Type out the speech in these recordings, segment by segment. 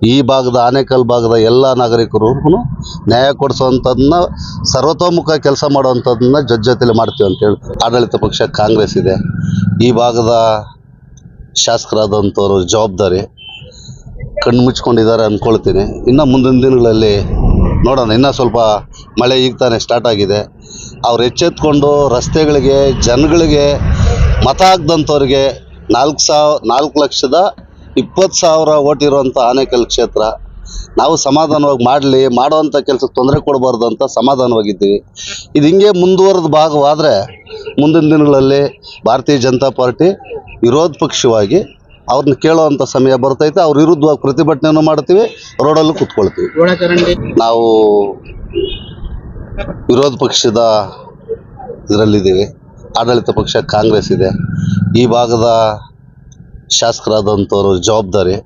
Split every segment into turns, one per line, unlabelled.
ಈ ಭಾಗದ ಆನೇಕಲ್ ಭಾಗದ ಎಲ್ಲ ನಾಗರಿಕರು ನ್ಯಾಯ ಕೊಡಿಸುವಂಥದ್ದನ್ನ ಸರ್ವತೋಮುಖ ಕೆಲಸ ಮಾಡುವಂಥದ್ದನ್ನ ಜೊತೆ ಮಾಡ್ತೀವಿ ಅಂತ ಹೇಳಿ ಆಡಳಿತ ಪಕ್ಷ ಕಾಂಗ್ರೆಸ್ ಇದೆ. ಈ ಭಾಗದ ಶಾಸಕರಾದಂಥವ್ರ ಜವಾಬ್ದಾರಿ ಕಣ್ಣು ಮುಚ್ಕೊಂಡಿದ್ದಾರೆ ಅಂದ್ಕೊಳ್ತೀನಿ ಇನ್ನು ಮುಂದಿನ ದಿನಗಳಲ್ಲಿ ನೋಡೋಣ, ಇನ್ನೂ ಸ್ವಲ್ಪ ಮಳೆ ಈಗ ತಾನೇ ಸ್ಟಾರ್ಟ್ ಆಗಿದೆ. ಅವ್ರು ಎಚ್ಚೆತ್ಕೊಂಡು ರಸ್ತೆಗಳಿಗೆ, ಜನಗಳಿಗೆ, ಮತ ಹಾಕ್ದಂಥವ್ರಿಗೆ ನಾಲ್ಕು ಸಾವಿರ ನಾಲ್ಕು ಲಕ್ಷದ ಇಪ್ಪತ್ತು ಸಾವಿರ ಓಟ್ ಇರುವಂಥ ಆನೇಕಲ್ ಕ್ಷೇತ್ರ ನಾವು ಸಮಾಧಾನವಾಗಿ ಮಾಡಲಿ ಮಾಡೋವಂಥ ಕೆಲಸಕ್ಕೆ ತೊಂದರೆ ಕೊಡಬಾರ್ದು ಅಂತ ಸಮಾಧಾನವಾಗಿದ್ದೀವಿ. ಇದು ಹಿಂಗೆ ಮುಂದುವರೆದ ಭಾಗವಾದರೆ ಮುಂದಿನ ದಿನಗಳಲ್ಲಿ ಭಾರತೀಯ ಜನತಾ ಪಾರ್ಟಿ ವಿರೋಧ ಪಕ್ಷವಾಗಿ ಅವ್ರನ್ನ ಕೇಳೋವಂಥ ಸಮಯ ಬರ್ತೈತೆ. ಅವ್ರ ವಿರುದ್ಧವಾಗಿ ಪ್ರತಿಭಟನೆಯನ್ನು ಮಾಡ್ತೀವಿ ರೋಡಲ್ಲೂ ಕೂತ್ಕೊಳ್ತೀವಿ. ನಾವು ವಿರೋಧ ಪಕ್ಷದ ಇದರಲ್ಲಿದ್ದೀವಿ. ಆಡಳಿತ ಪಕ್ಷ ಕಾಂಗ್ರೆಸ್ ಇದೆ. ಈ ಭಾಗದ ಶಾಸಕರಾದಂಥವ್ರ ಜವಾಬ್ದಾರಿ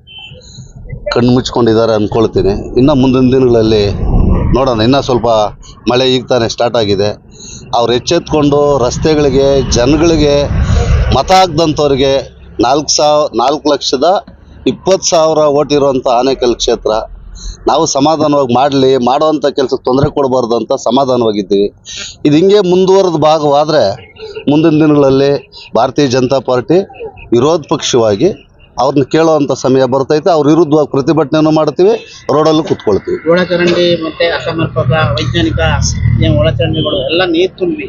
ಕಣ್ಣು ಮುಚ್ಕೊಂಡಿದ್ದಾರೆ ಅಂದ್ಕೊಳ್ತೀನಿ ಇನ್ನು ಮುಂದಿನ ದಿನಗಳಲ್ಲಿ ನೋಡೋಣ. ಇನ್ನೂ ಸ್ವಲ್ಪ ಮಳೆ ಈಗ ತಾನೇ ಸ್ಟಾರ್ಟ್ ಆಗಿದೆ. ಅವ್ರು ಎಚ್ಚೆತ್ಕೊಂಡು ರಸ್ತೆಗಳಿಗೆ, ಜನಗಳಿಗೆ, ಮತ ಹಾಕ್ದಂಥವ್ರಿಗೆ ನಾಲ್ಕು ಸಾವ, ನಾಲ್ಕು ಲಕ್ಷದ ಇಪ್ಪತ್ತು ಸಾವಿರ ಓಟ್ ಇರುವಂಥ ಆನೇಕಲ್ ಕ್ಷೇತ್ರ, ನಾವು ಸಮಾಧಾನವಾಗಿ ಮಾಡಲಿ ಮಾಡೋವಂಥ ಕೆಲಸಕ್ಕೆ ತೊಂದರೆ ಕೊಡಬಾರ್ದು ಅಂತ ಸಮಾಧಾನವಾಗಿದ್ದೀವಿ. ಇದು ಹಿಂಗೆ ಮುಂದುವರೆದ ಭಾಗವಾದರೆ ಮುಂದಿನ ದಿನಗಳಲ್ಲಿ ಭಾರತೀಯ ಜನತಾ ಪಾರ್ಟಿ ವಿರೋಧ ಪಕ್ಷವಾಗಿ ಅವ್ರನ್ನ ಕೇಳೋವಂಥ ಸಮಯ ಬರ್ತೈತೆ ಅವ್ರ ವಿರುದ್ಧವಾಗಿ ಪ್ರತಿಭಟನೆಯನ್ನು ಮಾಡ್ತೀವಿ ರೋಡಲ್ಲೂ ಕೂತ್ಕೊಳ್ತೀವಿ.
ಒಳಚರಂಡಿ ಮತ್ತೆ ಅಸಮರ್ಪಕ ವೈಜ್ಞಾನಿಕ ಒಳಚರಂಡಿಗಳು ಎಲ್ಲ ನೀರು ತುಂಬಿ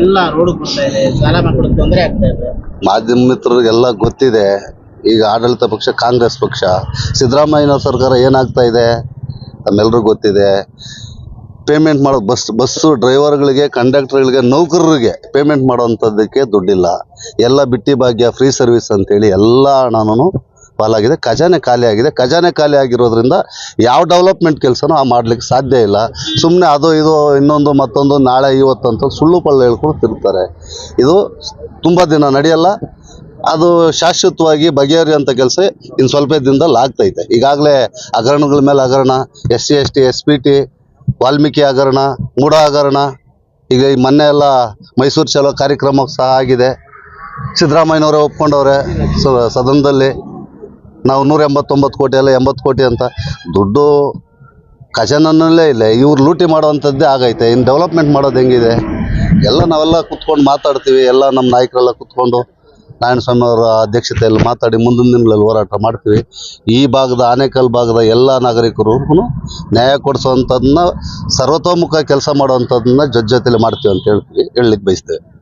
ಎಲ್ಲ ರೋಡ್ ಇದೆ ಸಾಲ ಮಾಡ್ಕೊಡೋಕೆ ತೊಂದರೆ ಆಗ್ತಾ ಇದೆ.
ಮಾಧ್ಯಮ ಮಿತ್ರರಿಗೆಲ್ಲ ಗೊತ್ತಿದೆ ಈಗ ಆಡಳಿತ ಪಕ್ಷ ಕಾಂಗ್ರೆಸ್ ಪಕ್ಷ ಸಿದ್ದರಾಮಯ್ಯನ ಸರ್ಕಾರ ಏನಾಗ್ತಾ ಇದೆ ನಮ್ಮೆಲ್ರಿಗೂ ಗೊತ್ತಿದೆ. ಪೇಮೆಂಟ್ ಮಾಡೋ ಬಸ್ ಬಸ್ಸು ಡ್ರೈವರ್ಗಳಿಗೆ ಕಂಡಕ್ಟರ್ಗಳಿಗೆ ನೌಕರರಿಗೆ ಪೇಮೆಂಟ್ ಮಾಡೋವಂಥದ್ದಕ್ಕೆ ದುಡ್ಡಿಲ್ಲ. ಎಲ್ಲ ಬಿಟ್ಟಿ ಭಾಗ್ಯ ಫ್ರೀ ಸರ್ವಿಸ್ ಅಂತೇಳಿ ಎಲ್ಲ ಹಣನೂ ಪಾಲಾಗಿದೆ. ಖಜಾನೆ ಖಾಲಿ ಆಗಿದೆ. ಖಜಾನೆ ಖಾಲಿ ಆಗಿರೋದ್ರಿಂದ ಯಾವ ಡೆವಲಪ್ಮೆಂಟ್ ಕೆಲಸನೂ ಆ ಮಾಡ್ಲಿಕ್ಕೆ ಸಾಧ್ಯ ಇಲ್ಲ. ಸುಮ್ಮನೆ ಅದು, ಇದು, ಇನ್ನೊಂದು, ಮತ್ತೊಂದು, ನಾಳೆ, ಇವತ್ತು ಅಂತ ಸುಳ್ಳು ಪಳ್ಳ ಹೇಳ್ಕೊಂಡು ತಿರ್ತಾರೆ ಇದು ತುಂಬ ದಿನ ನಡೆಯಲ್ಲ. ಅದು ಶಾಶ್ವತವಾಗಿ ಬಗೆಹರಿಯುವಂಥ ಕೆಲಸ ಇನ್ನು ಸ್ವಲ್ಪ ದಿನದಲ್ಲಿ ಆಗ್ತೈತೆ. ಈಗಾಗಲೇ ಹಗರಣಗಳ ಮೇಲೆ ಹಗರಣ, S C, S T, S P T Valmiki ಹಗರಣ, ಮೂಢ ಹಗರಣ, ಈಗ ಈ ಮೊನ್ನೆ ಎಲ್ಲ ಮೈಸೂರು ಚಲೋ ಕಾರ್ಯಕ್ರಮ ಸಹ ಆಗಿದೆ. ಸಿದ್ದರಾಮಯ್ಯನವರೇ ಒಪ್ಕೊಂಡವ್ರೆ ಸದನದಲ್ಲಿ. ನಾವು ನೂರ ಎಂಬತ್ತೊಂಬತ್ತು ಕೋಟಿ ಅಲ್ಲ, ಎಂಬತ್ತು ಕೋಟಿ ಅಂತ. ದುಡ್ಡು ಖಜಾನಲ್ಲೇ ಇಲ್ಲ, ಇವ್ರು ಲೂಟಿ ಮಾಡುವಂಥದ್ದೇ ಆಗೈತೆ. ಇನ್ನು ಡೆವಲಪ್ಮೆಂಟ್ ಮಾಡೋದು ಹೆಂಗಿದೆ? ಎಲ್ಲ ನಾವೆಲ್ಲ ಕುತ್ಕೊಂಡು ಮಾತಾಡ್ತೀವಿ, ಎಲ್ಲ ನಮ್ಮ ನಾಯಕರೆಲ್ಲ ಕುತ್ಕೊಂಡು. ನಾರಾಯಣಸ್ವಾಮಿ ಅವರ ಅಧ್ಯಕ್ಷತೆಯಲ್ಲಿ ಮಾತಾಡಿ ಮುಂದಿನ ದಿನಗಳಲ್ಲಿ ಹೋರಾಟ ಮಾಡ್ತೀವಿ. ಈ ಭಾಗದ ಆನೇಕಲ್ ಭಾಗದ ಎಲ್ಲ ನಾಗರಿಕರು ನ್ಯಾಯ ಕೊಡಿಸುವಂಥದ್ದನ್ನ ಸರ್ವತೋಮುಖ ಕೆಲಸ ಮಾಡುವಂಥದ್ದನ್ನ ಜೊತೆ ಜೊತೆಲಿ ಮಾಡ್ತೀವಿ ಅಂತ ಹೇಳ್ತೀವಿ, ಹೇಳಲಿಕ್ಕೆ ಬಯಸ್ತೇವೆ.